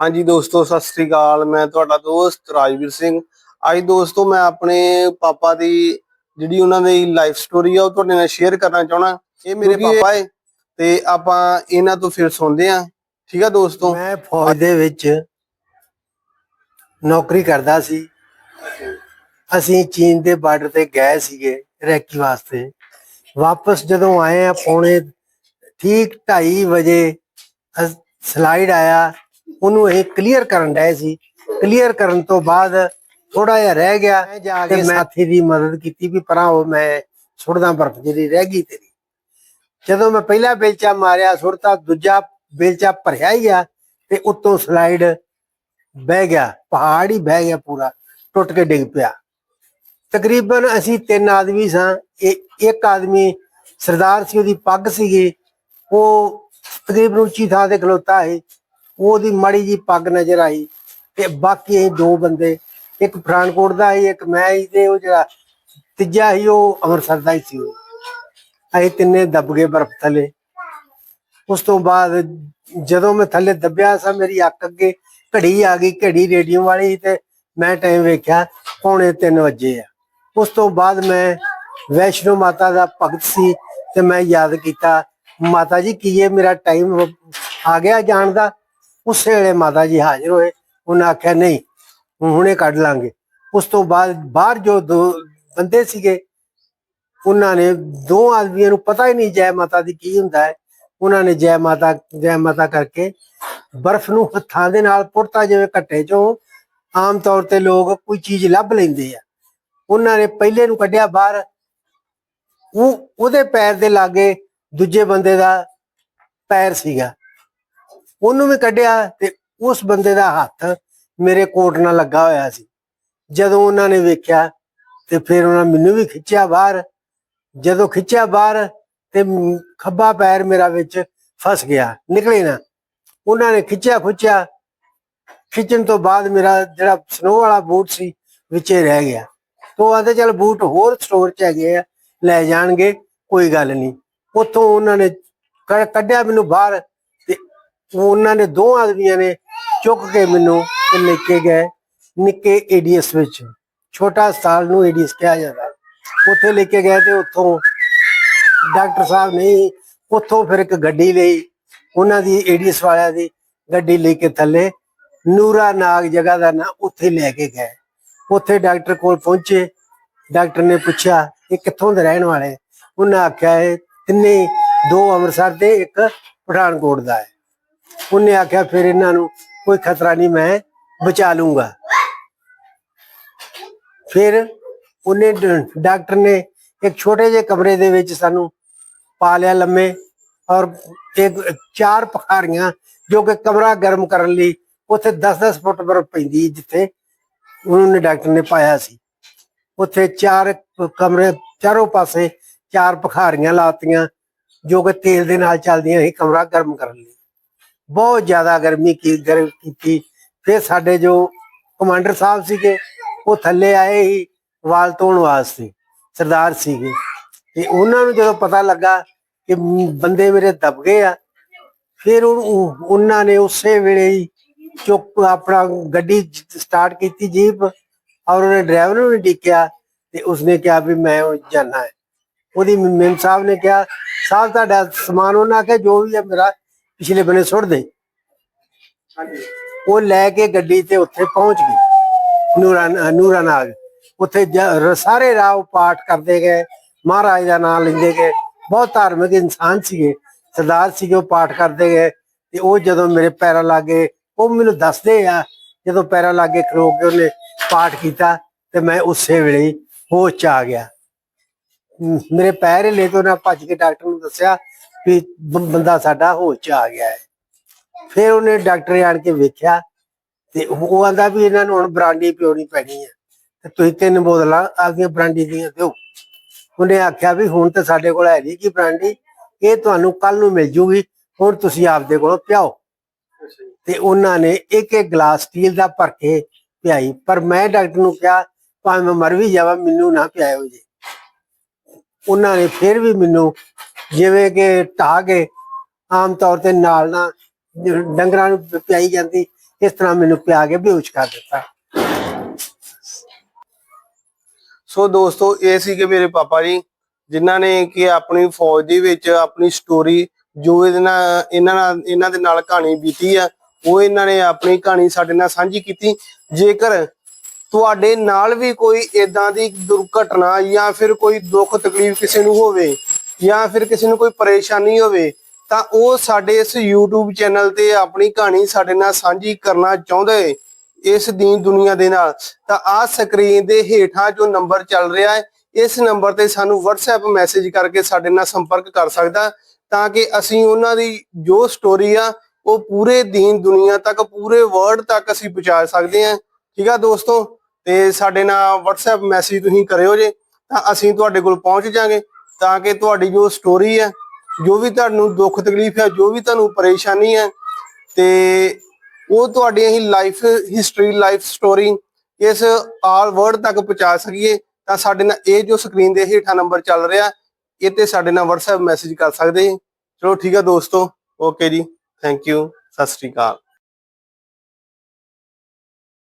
ਹਾਂਜੀ ਦੋਸਤੋ ਸਤਿ ਸ੍ਰੀ ਅਕਾਲ। ਮੈਂ ਤੁਹਾਡਾ ਦੋਸਤ ਰਾਜਵੀਰ ਸਿੰਘ। ਅੱਜ ਦੋਸਤੋ ਮੈਂ ਆਪਣੇ ਪਾਪਾ ਦੀ ਜਿਹੜੀ ਉਹਨਾਂ ਦੀ ਲਾਈਫ ਸਟੋਰੀ ਆ ਉਹ ਤੁਹਾਡੇ ਨਾਲ ਸ਼ੇਅਰ ਕਰਨਾ ਚਾਹਣਾ ਇਹ ਮੇਰੇ ਪਾਪਾ ਏ ਤੇ ਆਪਾਂ ਇਹਨਾਂ ਤੋਂ ਫਿਰ ਸੁਣਦੇ ਆ ਠੀਕ ਆ ਦੋਸਤੋ? ਮੈਂ ਫੌਜ ਦੇ ਵਿੱਚ ਨੌਕਰੀ ਕਰਦਾ ਸੀ। ਅਸੀਂ ਚੀਨ ਦੇ ਬਾਰਡਰ ਤੇ ਗਏ ਸੀਗੇ ਰੈਕੀ ਵਾਸਤੇ। ਵਾਪਸ ਜਦੋਂ ਆਏ ਆ ਪੌਣੇ ਠੀਕ 2:30 ਵਜੇ ਸਲਾਈਡ ਆਇਆ। ਉਹਨੂੰ ਇਹ ਕਲੀਅਰ ਕਰਨ ਡਏ ਸੀ। ਕਲੀਅਰ ਕਰਨ ਤੋਂ ਬਾਅਦ ਥੋੜਾ ਜਿਹਾ ਰਹਿ ਗਿਆ ਮੈਂ ਜਾ ਕੇ ਸਾਥੀ ਦੀ ਮਦਦ ਕੀਤੀ ਵੀ ਪਰਾਂ ਉਹ ਮੈਂ ਸੁੱਟਦਾ ਬਰਫ਼ ਜਿਹੜੀ ਰਹਿ ਗਈ ਤੇਰੀ। ਜਦੋਂ ਮੈਂ ਪਹਿਲਾ ਬੇਲਚਾ ਮਾਰਿਆ ਸੁੱਟਤਾ ਦੂਜਾ ਬੇਲਚਾ ਭਰਿਆ ਹੀ ਆ ਤੇ ਉੱਤੋਂ ਸਲਾਈਡ ਬਹਿ ਗਿਆ ਪਹਾੜ ਹੀ ਬਹਿ ਗਿਆ ਪੂਰਾ ਟੁੱਟ ਕੇ ਡਿੱਗ ਪਿਆ। ਤਕਰੀਬਨ ਅਸੀਂ ਤਿੰਨ ਆਦਮੀ ਸਾਂ ਇਹ ਇੱਕ ਆਦਮੀ ਸਰਦਾਰ ਸੀ ਉਹਦੀ ਪੱਗ ਸੀਗੀ ਉਹ ਤਕਰੀਬਨ ਉੱਚੀ ਥਾਂ ਤੇ ਖਲੋਤਾ ਸੀ। ਉਹਦੀ ਮਾੜੀ ਜੀ ਪੱਗ ਨਜ਼ਰ ਆਈ ਤੇ ਬਾਕੀ ਅਸੀਂ ਦੋ ਬੰਦੇ, ਇੱਕ ਪਠਾਨਕੋਟ ਦਾ ਸੀ, ਇੱਕ ਮੈਂ ਸੀ ਤੇ ਉਹ ਜਿਹੜਾ ਤੀਜਾ ਸੀ, ਉਹ ਅੰਮ੍ਰਿਤਸਰ ਦਾ ਹੀ ਸੀ ਉਹ। ਅਸੀਂ ਤਿੰਨੇ ਦੱਬ ਗਏ ਬਰਫ਼ ਥੱਲੇ। ਉਸ ਤੋਂ ਬਾਅਦ ਜਦੋਂ ਮੈਂ ਥੱਲੇ ਦੱਬਿਆ ਸਾਂ, ਮੇਰੀ ਅੱਖ ਅੱਗੇ ਘੜੀ ਆ ਗਈ, ਘੜੀ ਰੇਡੀਓ ਵਾਲੀ ਸੀ ਤੇ ਮੈਂ ਟਾਈਮ ਵੇਖਿਆ, ਪੌਣੇ 3 ਵਜੇ ਆ। ਉਸ ਤੋਂ ਬਾਅਦ ਮੈਂ ਵੈਸ਼ਨੋ ਮਾਤਾ ਦਾ ਭਗਤ ਸੀ ਤੇ ਮੈਂ ਯਾਦ ਕੀਤਾ, ਮਾਤਾ ਜੀ, ਕੀ ਇਹ ਮੇਰਾ ਟਾਈਮ ਆ ਗਿਆ ਜਾਣ ਦਾ? ਉਸੇ ਵੇਲੇ ਮਾਤਾ ਜੀ ਹਾਜ਼ਰ ਹੋਏ। ਉਹਨਾਂ ਆਖਿਆ, ਨਹੀਂ, ਹੁਣੇ ਕੱਢ ਲਾਂਗੇ। ਉਸ ਤੋਂ ਬਾਅਦ ਬਾਹਰ ਜੋ ਦੋ ਬੰਦੇ ਸੀਗੇ, ਉਹਨਾਂ ਨੇ ਦੋ ਆਦਮੀਆਂ ਨੂੰ ਪਤਾ ਹੀ ਨਹੀਂ ਜੈ ਮਾਤਾ ਦੀ ਕੀ ਹੁੰਦਾ ਹੈ। ਉਹਨਾਂ ਨੇ ਜੈ ਮਾਤਾ ਜੈ ਮਾਤਾ ਕਰਕੇ ਬਰਫ਼ ਨੂੰ ਹੱਥਾਂ ਦੇ ਨਾਲ ਪੁੱਟਤਾ, ਜਿਵੇਂ ਘੱਟੇ ਚੋਂ। ਆਮ ਤੌਰ ਤੇ ਲੋਕ ਕੋਈ ਚੀਜ਼ ਲੱਭ ਲੈਂਦੇ ਆ। ਉਹਨਾਂ ਨੇ ਪਹਿਲੇ ਨੂੰ ਕੱਢਿਆ ਬਾਹਰ। ਉਹ, ਉਹਦੇ ਪੈਰ ਦੇ ਲਾਗੇ ਦੂਜੇ ਬੰਦੇ ਦਾ ਪੈਰ ਸੀਗਾ। ਉਹਨੂੰ ਵੀ ਕੱਢਿਆ ਤੇ ਉਸ ਬੰਦੇ ਦਾ ਹੱਥ ਮੇਰੇ ਕੋਟ ਨਾਲ ਲੱਗਾ ਹੋਇਆ ਸੀ। ਜਦੋਂ ਉਹਨਾਂ ਨੇ ਵੇਖਿਆ ਤੇ ਫਿਰ ਉਹਨਾਂ ਮੈਨੂੰ ਵੀ ਖਿੱਚਿਆ ਬਾਹਰ। ਜਦੋਂ ਖਿੱਚਿਆ ਬਾਹਰ ਤੇ ਖੱਬਾ ਪੈਰ ਮੇਰਾ ਵਿੱਚ ਫਸ ਗਿਆ, ਨਿਕਲੇ ਨਾ। ਉਹਨਾਂ ਨੇ ਖਿੱਚਿਆ ਖੁੱਚਿਆ, ਖਿੱਚਣ ਤੋਂ ਬਾਅਦ ਮੇਰਾ ਜਿਹੜਾ ਸਨੋ ਵਾਲਾ ਬੂਟ ਸੀ ਵਿੱਚੇ ਰਹਿ ਗਿਆ। ਤੋਂ ਆਂਦੇ ਚਲ ਬੂਟ ਹੋਰ ਸਟੋਰ ਚ ਹੈਗੇ ਆ, ਲੈ ਜਾਣਗੇ, ਕੋਈ ਗੱਲ ਨਹੀਂ। ਉੱਥੋਂ ਉਹਨਾਂ ਨੇ ਕ- ਕੱਢਿਆ ਮੈਨੂੰ ਬਾਹਰ। ਉਹਨਾਂ ਨੇ ਦੋ ਆਦਮੀਆਂ ਨੇ ਚੁੱਕ ਕੇ ਮੈਨੂੰ ਤੇ ਲੈ ਕੇ ਗਏ ਨਿੱਕੇ ਏਡੀਐਸ ਵਿੱਚ। ਛੋਟਾ ਹਸਪਤਾਲ ਨੂੰ ਏਡੀਐਸ ਕਿਹਾ ਜਾਂਦਾ। ਉੱਥੇ ਲੈ ਕੇ ਗਏ ਤੇ ਉੱਥੋਂ ਡਾਕਟਰ ਸਾਹਿਬ ਨੇ ਉੱਥੋਂ ਫਿਰ ਇੱਕ ਗੱਡੀ ਲਈ, ਉਹਨਾਂ ਦੀ ਏਡੀਐਸ ਵਾਲਿਆਂ ਦੀ ਗੱਡੀ ਲੈ ਕੇ ਥੱਲੇ ਨੂਰਾ ਨਾਗ ਜਗ੍ਹਾ ਦਾ ਨਾਂ ਉੱਥੇ ਲੈ ਕੇ ਗਏ। ਉੱਥੇ ਡਾਕਟਰ ਕੋਲ ਪਹੁੰਚੇ। ਡਾਕਟਰ ਨੇ ਪੁੱਛਿਆ ਇਹ ਕਿੱਥੋਂ ਦੇ ਰਹਿਣ ਵਾਲੇ? ਉਹਨਾਂ ਆਖਿਆ ਇਹ ਤਿੰਨੇ, ਦੋ ਅੰਮ੍ਰਿਤਸਰ ਤੇ ਇੱਕ ਪਠਾਨਕੋਟ ਦਾ ਹੈ। ਉਹਨੇ ਆਖਿਆ, ਫਿਰ ਇਹਨਾਂ ਨੂੰ ਕੋਈ ਖਤਰਾ ਨਹੀਂ, ਮੈਂ ਬਚਾ ਲੂੰਗਾ। ਫਿਰ ਉਹਨੇ ਡਾਕਟਰ ਨੇ ਇੱਕ ਛੋਟੇ ਜਿਹੇ ਕਮਰੇ ਦੇ ਵਿੱਚ ਸਾਨੂੰ ਪਾ ਲਿਆ ਲੰਮੇ ਔਰ ਇੱਕ, ਚਾਰ ਪਖਾਰੀਆਂ ਜੋ ਕਿ ਕਮਰਾ ਗਰਮ ਕਰਨ ਲਈ ਉੱਥੇ 10-10 ਫੁੱਟ ਬਰਫ਼ ਪੈਂਦੀ ਜਿੱਥੇ ਉਹਨੇ ਡਾਕਟਰ ਨੇ ਪਾਇਆ ਸੀ। ਉੱਥੇ ਚਾਰ ਕਮਰੇ, ਚਾਰੋਂ ਪਾਸੇ ਚਾਰ ਪਖਾਰੀਆਂ ਲਾਤੀਆਂ ਜੋ ਕਿ ਤੇਲ ਦੇ ਨਾਲ ਚੱਲਦੀਆਂ ਸੀ, ਕਮਰਾ ਗਰਮ ਕਰਨ ਲਈ। ਬਹੁਤ ਜ਼ਿਆਦਾ ਗਰਮੀ ਕੀ ਗਰਮ ਕੀਤੀ। ਫਿਰ ਸਾਡੇ ਜੋ ਕਮਾਂਡਰ ਸਾਹਿਬ ਸੀਗੇ, ਉਹ ਥੱਲੇ ਆਏ ਹੀ ਵਾਲ ਧੋਣ ਵਾਸਤੇ, ਸਰਦਾਰ ਸੀਗੇ। ਤੇ ਉਹਨਾਂ ਨੂੰ ਜਦੋਂ ਪਤਾ ਲੱਗਾ ਕਿ ਬੰਦੇ ਮੇਰੇ ਦਬ ਗਏ ਆ, ਫਿਰ ਉਹਨਾਂ ਨੇ ਉਸੇ ਵੇਲੇ ਹੀ ਚੁੱਕ ਆਪਣਾ ਗੱਡੀ ਸਟਾਰਟ ਕੀਤੀ ਜੀਪ ਔਰ ਉਹਨੇ ਡਰਾਈਵਰ ਨੂੰ ਵੀ ਡਿੱਕਿਆ ਤੇ ਉਸਨੇ ਕਿਹਾ ਵੀ ਮੈਂ ਉਹ ਜਾਣਾ ਹੈ। ਉਹਦੀ ਮੇਮ ਸਾਹਿਬ ਨੇ ਕਿਹਾ, ਸਾਹਿਬ, ਤੁਹਾਡਾ ਸਮਾਨ ਉਹਨਾਂ ਕਿ ਜੋ ਵੀ ਹੈ ਮੇਰਾ ਪਿਛਲੇ ਬੰਨੇ ਸੁੱਟ ਦੇ। ਉਹ ਲੈ ਕੇ ਗੱਡੀ ਤੇ ਉੱਥੇ ਪਹੁੰਚ ਗਈ। ਨੂਰਾ ਨੂਰਾ ਨਾਗ। ਉੱਥੇ ਸਾਰੇ ਰਾਹ ਪਾਠ ਕਰਦੇ ਗਏ। ਮਹਾਰਾਜ ਦਾ ਨਾਮ ਲੈਂਦੇ ਗਏ। ਬਹੁਤ ਧਾਰਮਿਕ ਇਨਸਾਨ ਸੀਗੇ। ਸਰਦਾਰ ਸੀਗੇ ਉਹ ਪਾਠ ਕਰਦੇ ਗਏ। ਤੇ ਉਹ ਜਦੋਂ ਮੇਰੇ ਪੈਰਾਂ ਲਾਗੇ ਉਹ ਮੈਨੂੰ ਦੱਸਦੇ ਆ ਜਦੋਂ ਪੈਰਾਂ ਲਾਗੇ ਖਲੋ ਕੇ ਉਹਨੇ ਪਾਠ ਕੀਤਾ ਤੇ ਮੈਂ ਉਸੇ ਵੇਲੇ ਹੋਸ਼ ਚ ਆ ਗਿਆ। ਮੇਰੇ ਪੈਰ ਹਿੱਲੇ ਤੋਂ ਨਾ ਭੱਜ ਕੇ ਡਾਕਟਰ ਨੂੰ ਦੱਸਿਆ ਵੀ ਬੰਦਾ ਸਾਡਾ ਹੋਸ਼ ਚ ਆ ਗਿਆ ਹੈ। ਫਿਰ ਉਹਨੇ ਡਾਕਟਰ ਆਣ ਕੇ ਵੇਖਿਆ ਤੇ ਉਹ ਆਂਦਾ ਵੀ ਇਹਨਾਂ ਨੂੰ ਹੁਣ ਬਰਾਂਡੀ ਪਿਉਣੀ ਪੈਣੀ ਹੈ। ਤੇ ਤੁਸੀਂ ਤਿੰਨ ਬੋਤਲਾਂ ਆਪਦੀਆਂ ਬਰਾਂਡੀ ਦੀਆਂ ਦਿਓ। ਉਹਨੇ ਆਖਿਆ ਵੀ ਹੁਣ ਤੇ ਸਾਡੇ ਕੋਲ ਹੈ ਨਹੀਂ ਕੀ ਬਰਾਂਡੀ, ਇਹ ਤੁਹਾਨੂੰ ਕੱਲ ਨੂੰ ਮਿਲ ਜੂਗੀ, ਹੁਣ ਤੁਸੀਂ ਆਪਦੇ ਕੋਲੋਂ ਪਿਆਓ। ਤੇ ਉਹਨਾਂ ਨੇ ਇੱਕ ਇੱਕ ਗਲਾਸ ਸਟੀਲ ਦਾ ਭਰ ਕੇ ਪਿਆਈ। ਪਰ ਮੈਂ ਡਾਕਟਰ ਨੂੰ ਕਿਹਾ, ਭਾਵੇਂ ਮੈਂ ਮਰ ਵੀ ਜਾਵਾਂ, ਮੈਨੂੰ ਨਾ ਪਿਆਇਓ ਜੀ। ਉਹਨਾਂ ਨੇ ਫਿਰ ਵੀ ਮੈਨੂੰ ਜਿਵੇਂ ਕਿ ਢਾਹ ਕੇ ਆਮ ਤੌਰ ਤੇ ਨਾਲ ਨਾਲ ਡੰਗਰਾਂ ਨੂੰ ਪਿਆਈ ਜਾਂਦੀ, ਇਸ ਤਰ੍ਹਾਂ ਮੈਨੂੰ ਪਿਆ ਕੇ ਬੇਹੋਸ਼ ਕਰ ਦਿੱਤਾ। ਸੋ ਦੋਸਤੋ, ਇਹ ਸੀਗੇ ਮੇਰੇ ਪਾਪਾ ਜੀ, ਜਿਨ੍ਹਾਂ ਨੇ ਕਿ ਆਪਣੀ ਫੌਜ ਦੇ ਵਿੱਚ ਆਪਣੀ ਸਟੋਰੀ ਜੋ ਇਹਦੇ ਨਾਲ, ਇਹਨਾਂ ਨਾਲ, ਇਹਨਾਂ ਦੇ ਨਾਲ ਕਹਾਣੀ ਬੀਤੀ ਆ, ਉਹ ਇਹਨਾਂ ਨੇ ਆਪਣੀ ਕਹਾਣੀ ਸਾਡੇ ਨਾਲ ਸਾਂਝੀ ਕੀਤੀ। ਜੇਕਰ ਤੁਹਾਡੇ ਨਾਲ ਵੀ ਕੋਈ ਇਦਾਂ ਦੀ ਦੁਰਘਟਨਾ ਜਾਂ ਫਿਰ ਕੋਈ ਦੁੱਖ ਤਕਲੀਫ ਕਿਸੇ ਨੂੰ ਹੋਵੇ ਜਾਂ ਫਿਰ ਕਿਸੇ ਨੂੰ ਕੋਈ ਪਰੇਸ਼ਾਨੀ ਹੋਵੇ, ਤਾਂ ਉਹ ਸਾਡੇ ਇਸ YouTube ਚੈਨਲ ਤੇ ਆਪਣੀ ਕਹਾਣੀ ਸਾਡੇ ਨਾਲ ਸਾਂਝੀ ਕਰਨਾ ਚਾਹੁੰਦੇ ਇਸ ਦੀਨ ਦੁਨੀਆ ਦੇ ਨਾਲ। ਤਾਂ ਆਹ ਸਕਰੀਨ ਦੇ ਹੇਠਾਂ ਜੋ ਨੰਬਰ ਚੱਲ ਰਿਹਾ ਹੈ, ਇਸ ਨੰਬਰ ਤੇ ਸਾਨੂੰ WhatsApp ਮੈਸੇਜ ਕਰਕੇ ਸਾਡੇ ਨਾਲ ਸੰਪਰਕ ਕਰ ਸਕਦਾ ਤਾਂ ਕਿ ਅਸੀਂ ਉਹਨਾਂ ਦੀ ਜੋ ਸਟੋਰੀ ਆ, ਉਹ ਪੂਰੇ ਦੀਨ ਦੁਨੀਆ ਤੱਕ, ਪੂਰੇ ਵਰਲਡ ਤੱਕ ਅਸੀਂ ਪਹੁੰਚਾ ਸਕਦੇ ਹਾਂ। ਠੀਕ ਆ ਦੋਸਤੋ? ਤੇ ਸਾਡੇ ਨਾਲ WhatsApp ਮੈਸੇਜ ਤੁਸੀਂ ਕਰਿਓ ਜੇ, ਤਾਂ ਅਸੀਂ ਤੁਹਾਡੇ ਕੋਲ ਪਹੁੰਚ ਜਾਾਂਗੇ ਤਾਂ ਕਿ ਤੁਹਾਡੀ ਜੋ ਸਟੋਰੀ ਹੈ, ਜੋ ਵੀ ਤੁਹਾਨੂੰ ਦੁੱਖ ਤਕਲੀਫ ਹੈ, ਜੋ ਵੀ ਤੁਹਾਨੂੰ ਪਰੇਸ਼ਾਨੀ ਹੈ, ਤੇ ਉਹ ਤੁਹਾਡੀ ਅਸੀਂ ਲਾਈਫ ਹਿਸਟਰੀ ਲਾਈਫ ਸਟੋਰੀ ਇਸ ਆਲ ਵਰਲਡ ਤੱਕ ਪਹੁੰਚਾ ਸਕੀਏ, ਤਾਂ ਸਾਡੇ ਨਾਲ ਇਹ ਜੋ ਸਕਰੀਨ ਦੇ ਹੇਠਾਂ ਨੰਬਰ ਚੱਲ ਰਿਹਾ, ਇਹ ਤੇ ਸਾਡੇ ਨਾਲ WhatsApp ਮੈਸੇਜ ਕਰ ਸਕਦੇ। ਚਲੋ ਠੀਕ ਹੈ ਦੋਸਤੋ। ਓਕੇ ਜੀ। Thank you Sat Sri Akal.